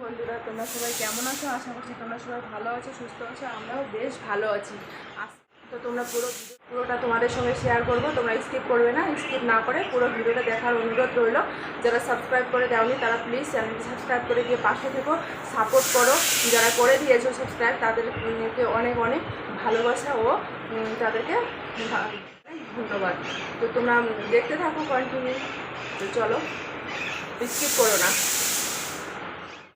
বন্ধুরা, তোমরা সবাই কেমন আছো? আশা করছি তোমরা সবাই ভালো আছো, সুস্থ আছো, আমরাও বেশ ভালো আছি। তো তোমরা পুরো পুরোটা তোমাদের সঙ্গে শেয়ার করব, তোমরা স্কিপ করবে না স্কিপ না করে পুরো ভিডিওটা দেখার অনুরোধ রইল। যারা সাবস্ক্রাইব করে দেওনি, তারা প্লিজ চ্যানেলটি সাবস্ক্রাইব করে দিয়ে পাশে থেকো সাপোর্ট করো। যারা করে দিয়েছ সাবস্ক্রাইব তাদেরকে অনেক অনেক ভালোবাসা ও তাদেরকে ধন্যবাদ। তো তোমরা দেখতে থাকো কন্টিনিউ তো চলো স্কিপ করো না।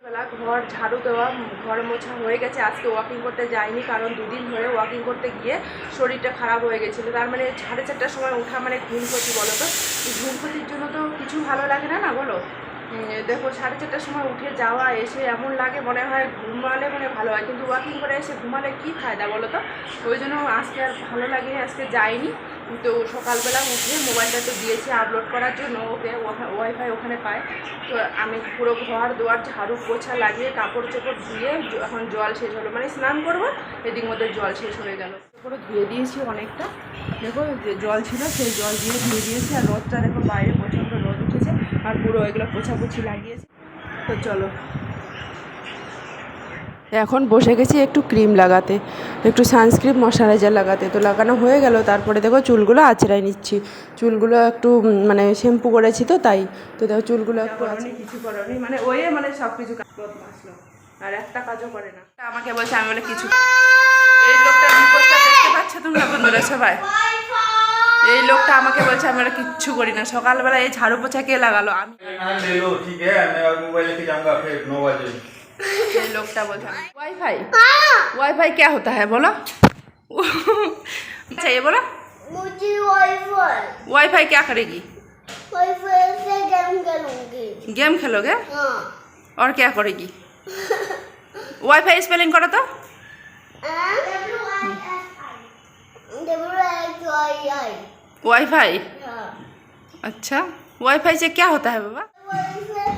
বেলা ঘর ঝাড়ু দেওয়া, ঘর মোছা হয়ে গেছে। আজকে ওয়াকিং করতে যাইনি, কারণ দুদিন ধরে ওয়াকিং করতে গিয়ে শরীরটা খারাপ হয়ে গেছিল। তার মানে সাড়ে চারটার সময় ওঠা মানে ঘুম ক্ষতি বলো তো ঘুম ক্ষতির জন্য তো কিছু ভালো লাগে না না বলো? দেখো সাড়ে চারটার সময় উঠে যাওয়া, এসে এমন লাগে মনে হয় ঘুমালে মানে ভালো হয়। কিন্তু ওয়াকিং করে এসে ঘুমালে কী ফায়দা বলো তো ওই জন্য আজকে আর ভালো লাগে আজকে যাইনি। তো সকালবেলা উঠে মোবাইলটা তো দিয়েছি আপলোড করার জন্য, ওকে ওয়াইফাই ওখানে পায়। তো আমি পুরো ঘর, দুয়ার, ঝাড়ু, পোছা লাগিয়ে কাপড় চোপড় ধুয়ে এখন জল শেষ হলো। মানে স্নান করব, এদিক মধ্যে জল শেষ হয়ে গেল। পুরো ধুয়ে দিয়েছি অনেকটা। দেখো যে জল ছিল, সেই জল দিয়ে ধুয়ে দিয়েছি। আর রোদটা দেখো বাইরে প্রচণ্ড রোদ উঠেছে। আর পুরো এগুলো পোছাপুছি লাগিয়েছি। তো চলো এখন বসে গেছি একটু ক্রিম লাগাতে একটু সানস্ক্রিন ময়শ্চারাইজার লাগাতে। তো লাগানো হয়ে গেল তারপরে দেখো চুলগুলো আঁচড়াই নিচ্ছি। চুলগুলো একটু মানে শ্যাম্পু করেছি তো তাই। তো দেখো চুলগুলো একটু কিছু করনি মানে ওই মানে সব কিছু আসলো। আর একটা কাজও করে না। আমাকে বলছে আমি বলে কিছু এই লোকটা রিপোর্টটা দেখতে পাচ্ছ তোমরা বন্ধুরা সবাই? এই লোকটা আমাকে বলছে আমি বলে কিচ্ছু করি না। সকালবেলা এই ঝাড়ু পোছা কে লাগালো? আমি नाम ले लो ठीक है मैं और मोबाइल लेके जाऊंगा फिर नौ बजे ये लोगटा बोलता है वाईफाई वाईफाई क्या होता है बोलो अच्छा ये बोला मुझे वाईफाई वाईफाई क्या करेगी वाईफाई से गेम खेलूंगी गेम खेलोगे हाँ और क्या करेगी वाईफाई स्पेलिंग करो तो W H I I wifi हाँ अच्छा वाईफाई से क्या होता है बाबा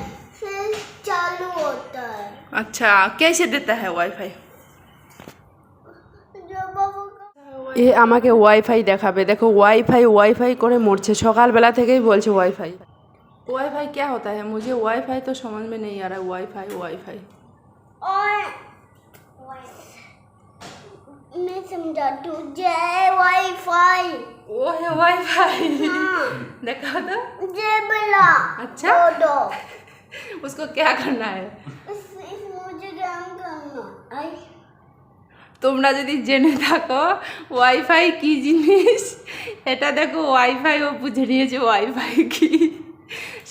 अच्छा कैसे देता है वाईफाई जो बाबू का এ আমাকে ওয়াইফাই দেখাবে দেখো ওয়াইফাই ওয়াইফাই করে মরছে সকালবেলা থেকেই বলছে ওয়াইফাই वाईफाई क्या होता है मुझे वाईफाई तो समझ में नहीं आ रहा है वाईफाई वाईफाई और मैं समझा तुझे वाईफाई वो है वाईफाई हाँ देखा तो जे बोला अच्छा दो दो उसको क्या करना है তোমরা যদি জেনে থাকো ওয়াইফাই কি জিনিস? এটা দেখো ওয়াইফাই ও বুঝে নিয়েছে ওয়াইফাই কি।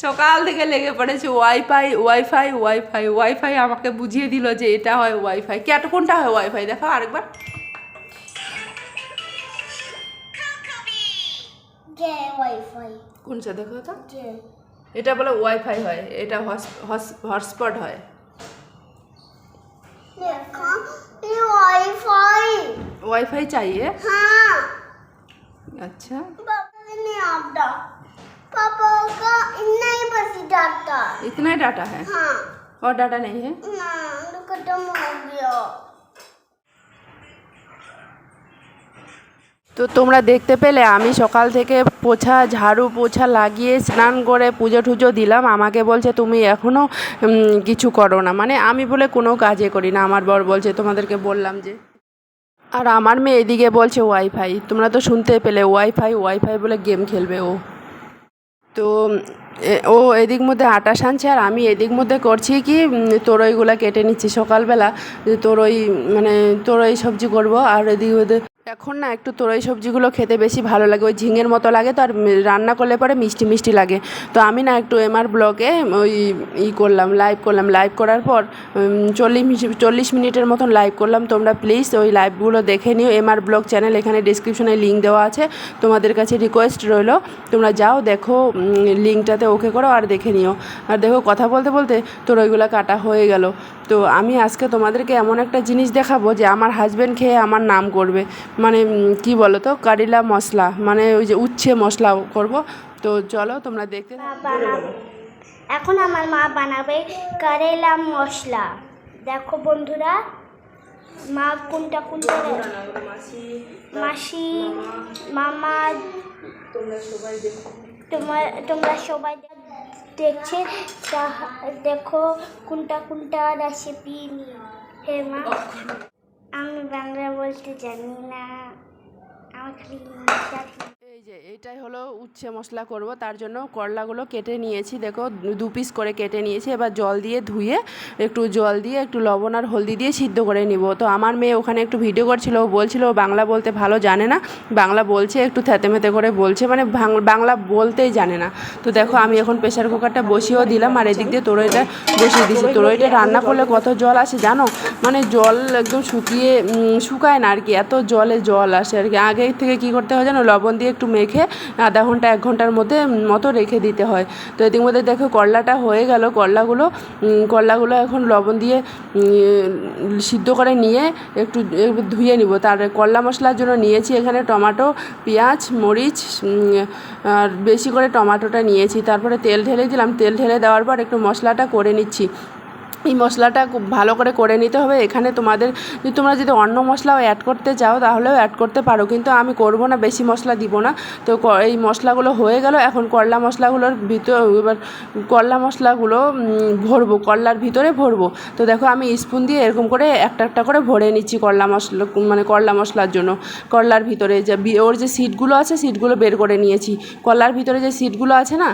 সকাল থেকে লেগে পড়েছে ওয়াইফাই ওয়াইফাই ওয়াইফাই ওয়াইফাই আমাকে বুঝিয়ে দিল যে এটা হয় ওয়াইফাই কেট কোনটা হয় ওয়াইফাই দেখো আরেকবার। কোনটা দেখো এটা বলে ওয়াইফাই হয় এটা হটস্পট হয়। ওয়াইফাই चाहिए हाँ अच्छा पापा का नहीं आता पापा का इतना ही बस डाटा इतना ही डाटा है हाँ और डाटा नहीं है ना तो खत्म हो गया তো তোমরা দেখতে পেলে আমি সকাল থেকে পোছা ঝাড়ু পোছা লাগিয়ে স্নান করে পুজো টুজো দিলাম আমাকে বলছে তুমি এখনও কিছু করো না মানে আমি বলে কোনো কাজে করি না আমার বর বলছে তোমাদেরকে বললাম যে আর আমার মেয়ে এদিকে বলছে ওয়াইফাই। তোমরা তো শুনতে পেলে, ওয়াইফাই ওয়াইফাই বলে গেম খেলবে ও। তো ও এদিক মধ্যে আটা সানছে আর আমি এদিক মধ্যে করছি কি তোর ওইগুলো কেটে নিচ্ছি সকালবেলা। যে ওই মানে তোর ওই সবজি করব আর এদিক মধ্যে এখন না একটু তোরই সবজিগুলো খেতে বেশি ভালো লাগে। ওই ঝিঙের মতো লাগে তো আর রান্না করলে পরে মিষ্টি মিষ্টি লাগে। তো আমি না একটু এমআর ব্লগে ওই ই করলাম লাইভ করলাম। লাইভ করার পর চল্লিশ চল্লিশ মিনিটের মতন লাইভ করলাম। তোমরা প্লিজ ওই লাইভগুলো দেখে নিও। এমআর ব্লগ চ্যানেল এখানে ডিসক্রিপশনে লিঙ্ক দেওয়া আছে। তোমাদের কাছে রিকোয়েস্ট রইল। তোমরা যাও, দেখো লিঙ্কটাতে ওকে করো আর দেখে নিও। আর দেখো, কথা বলতে বলতে তোর ওইগুলো কাটা হয়ে গেল। তো আমি আজকে তোমাদেরকে এমন একটা জিনিস দেখাবো যে আমার হাজব্যান্ড খেয়ে আমার নাম করবে। মানে কি বলো তো? কারিলা মশলা মানে ওই যে উচ্ছে মশলা করব। তো চলো, তোমরা দেখতে এখন আমার মা বানাবে করেলা মশলা। দেখো বন্ধুরা, মা কোনটা কোনটা মাসি, মামা, তোমরা সবাই তোমার তোমরা সবাই দেখছে দেখো কোনটা কোনটা রেসিপি নিয়ে। হে মা। আমি বাংলা বলতে জানি না। আমার খালি ইংলিশ এটাই হলো উচ্ছে মশলা করব, তার জন্য করলাগুলো কেটে নিয়েছি। দেখো, দু পিস করে কেটে নিয়েছি, এবার জল দিয়ে ধুয়ে একটু জল দিয়ে একটু লবণ আর হলদি দিয়ে সিদ্ধ করে নিব। তো আমার মেয়ে ওখানে একটু ভিডিও করছিল, ও বলছিল, ও বাংলা বলতে ভালো জানে না, বাংলা বলছে, একটু থেতে মেতে করে বলছে মানে বাংলা বলতেই জানে না। তো দেখো, আমি এখন প্রেশার কুকারটা বসিয়েও দিলাম, আর এদিক দিয়ে তোরইটা বসিয়ে দিয়েছি। তোরইটা রান্না করলে কত জল আসে জানো? মানে জল একদম শুকিয়ে শুকায় না আর কি, এত জলে জল আসে আর কি। আগে থেকে কি করতে হয় জানো, লবণ দিয়ে একটু মেখে আধা ঘণ্টা, এক ঘণ্টার মধ্যে মতো রেখে দিতে হয়। তো এদিক মধ্যে দেখো করলাটা হয়ে গেল। করলাগুলো করলাগুলো এখন লবণ দিয়ে সিদ্ধ করে নিয়ে একটু ধুয়ে নিব। তার করলা মশলার জন্য নিয়েছি এখানে টমাটো, পেঁয়াজ, মরিচ আর বেশি করে টমাটোটা নিয়েছি। তারপরে তেল ঢেলে দিলাম। তেল ঢেলে দেওয়ার পর একটু মশলাটা করে নিচ্ছি। এই মশলাটা খুব ভালো করে করে নিতে হবে। এখানে তোমাদের তোমরা যদি অন্য মশলাও অ্যাড করতে চাও, তাহলেও অ্যাড করতে পারো। কিন্তু আমি করব না, বেশি মশলা দিব না। তো এই মশলাগুলো হয়ে গেল। এখন করলা মশলাগুলোর ভিতর, এবার করলা মশলাগুলো ভরবো, করলার ভিতরে ভরবো। তো দেখো, আমি স্পুন দিয়ে এরকম করে একটা একটা করে ভরে নিচ্ছি করলা মশলা মানে করলা মশলার জন্য। করলার ভিতরে যে ওর যে সিটগুলো আছে সিটগুলো বের করে নিয়েছি। করলার ভিতরে যে সিটগুলো আছে না,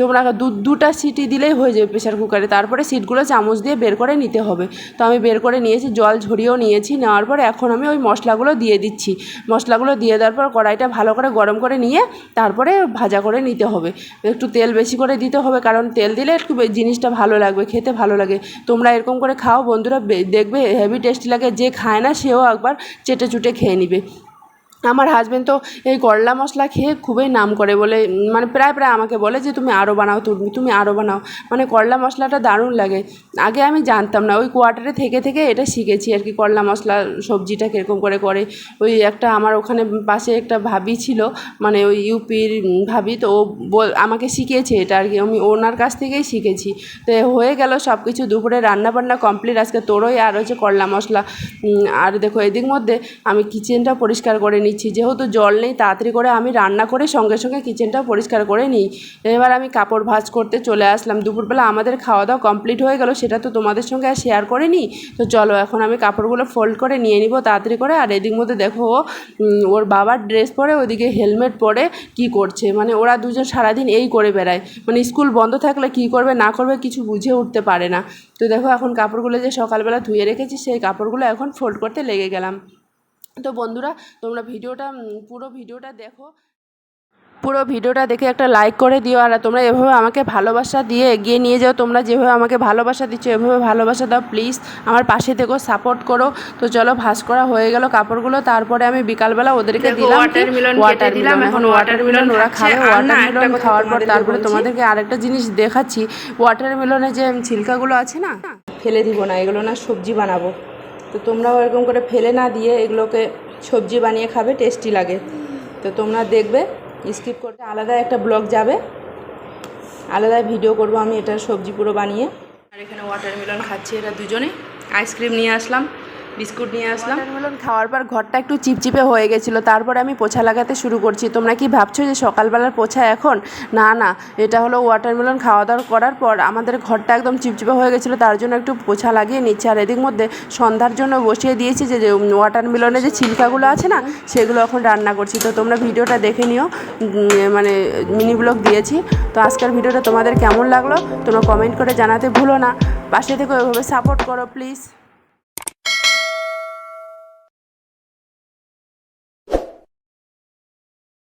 তোমরা দু, দুটা সিটি দিলেই হয়ে যাবে প্রেশার কুকারে তারপরে সিটগুলো চামচ দিয়ে বের করে নিতে হবে। তো আমি বের করে নিয়েছি, জল ঝরিয়েও নিয়েছি, নেওয়ার পর এখন আমি ওই মশলাগুলো দিয়ে দিচ্ছি। মশলাগুলো দিয়ে দেওয়ার পর কড়াইটা ভালো করে গরম করে নিয়ে তারপরে ভাজা করে নিতে হবে। একটু তেল বেশি করে দিতে হবে, কারণ তেল দিলে একটু জিনিসটা ভালো লাগবে, খেতে ভালো লাগে। তোমরা এরকম করে খাও, বন্ধুরা দেখবে, হেভি টেস্টি লাগে, যে খায় না সেও একবার চেটে চুটে খেয়ে নিবে। আমার হাজব্যান্ড তো এই করলা মশলা খেয়ে খুবই নাম করে বলে মানে প্রায় প্রায় আমাকে বলে যে, তুমি আরও বানাও তুমি তুমি আরও বানাও। মানে করলা মশলাটা দারুণ লাগে। আগে আমি জানতাম না, ওই কোয়ার্টারে থেকে থেকে এটা শিখেছি আর কি, করলা মশলা সবজিটা কীরকম করে করে। ওই একটা আমার ওখানে পাশে একটা ভাবি ছিল মানে ওই ইউপির ভাবি, তো ও বল, আমাকে শিখিয়েছে এটা আর কি, আমি ওনার কাছ থেকেই শিখেছি। তো হয়ে গেল সব কিছু দুপুরে রান্না বান্না কমপ্লিট আজকে তোরই আর হচ্ছে করলা মশলা। আর দেখো এদিক মধ্যে আমি কিচেনটা পরিষ্কার করে নিচ্ছি। যেহেতু জল নেই, তাড়াতাড়ি করে আমি রান্না করে সঙ্গে সঙ্গে কিচেনটা পরিষ্কার করে নিই। এবার আমি কাপড় ভাজ করতে চলে আসলাম। দুপুরবেলা আমাদের খাওয়া দাওয়া কমপ্লিট হয়ে গেল, সেটা তো তোমাদের সঙ্গে আর শেয়ার করে নিই তো চলো এখন আমি কাপড়গুলো ফোল্ড করে নিয়ে নিব তাড়াতাড়ি করে। আর এদিক মধ্যে দেখো ওর বাবার ড্রেস পরে, ওদিকে হেলমেট পরে কি করছে। মানে ওরা দুজন সারাদিন এই করে বেড়ায়। মানে স্কুল বন্ধ থাকলে কি করবে, না করবে কিছু বুঝে উঠতে পারে না। তো দেখো এখন কাপড়গুলো যে সকালবেলা ধুয়ে রেখেছি, সেই কাপড়গুলো এখন ফোল্ড করতে লেগে গেলাম। তো বন্ধুরা তোমরা ভিডিওটা পুরো ভিডিওটা দেখো। পুরো ভিডিওটা দেখে একটা লাইক করে দিও আর তোমরা এভাবে আমাকে ভালোবাসা দিয়ে এগিয়ে নিয়ে যাও। তোমরা যেভাবে আমাকে ভালোবাসা দিচ্ছ এভাবে ভালোবাসা দাও প্লিজ আমার পাশে থেকো সাপোর্ট করো। তো চলো ভাস করা হয়ে গেল কাপড়গুলো তারপরে আমি বিকালবেলা ওদেরকে দিলাম ওয়াটার দিলাম, মিলন এখন ওয়াটার মিলন ওরা। খাবে। ওয়াটার মিলন খাওয়ার পর তারপরে তোমাদেরকে আরেকটা জিনিস দেখাচ্ছি। ওয়াটার মিলনের যে ছিলকাগুলো আছে না ফেলে দিব না এগুলো না সবজি বানাবো। তো তোমরাও এরকম করে ফেলে না দিয়ে এগুলোকে সবজি বানিয়ে খাবে, টেস্টি লাগে। তো তোমরা দেখবে স্কিপ করতে আলাদা একটা ব্লগ যাবে। আলাদা ভিডিও করব আমি এটা সবজি পুরো বানিয়ে। আর এখানে ওয়াটারমেলন খাচ্ছি এটা দুজনে। আইসক্রিম নিয়ে আসলাম। বিস্কুট নিয়ে আসলাম। ওয়াটারমেলন খাওয়ার পর ঘরটা একটু চিপচিপে হয়ে গেছিল, তারপরে আমি পোছা লাগাতে শুরু করছি। তোমরা কি ভাবছ যে সকালবেলার পোছা এখন? না না, এটা হলো ওয়াটারমেলন খাওয়া দাওয়া করার পর আমাদের ঘরটা একদম চিপচিপে হয়ে গেছিল, তার জন্য একটু পোছা লাগিয়ে নিচ্ছে। আর এদিক মধ্যে সন্ধ্যার জন্য বসিয়ে দিয়েছি যে যে ওয়াটারমেলনের যে ছিলকাগুলো আছে না, সেগুলো এখন রান্না করছি। তো তোমরা ভিডিওটা দেখে নিও মানে মিনি ব্লগ দিয়েছি। তো আজকের ভিডিওটা তোমাদের কেমন লাগল? তোমরা কমেন্ট করে জানাতে ভুলো না। পাশে থেকে ওইভাবে সাপোর্ট করো প্লিজ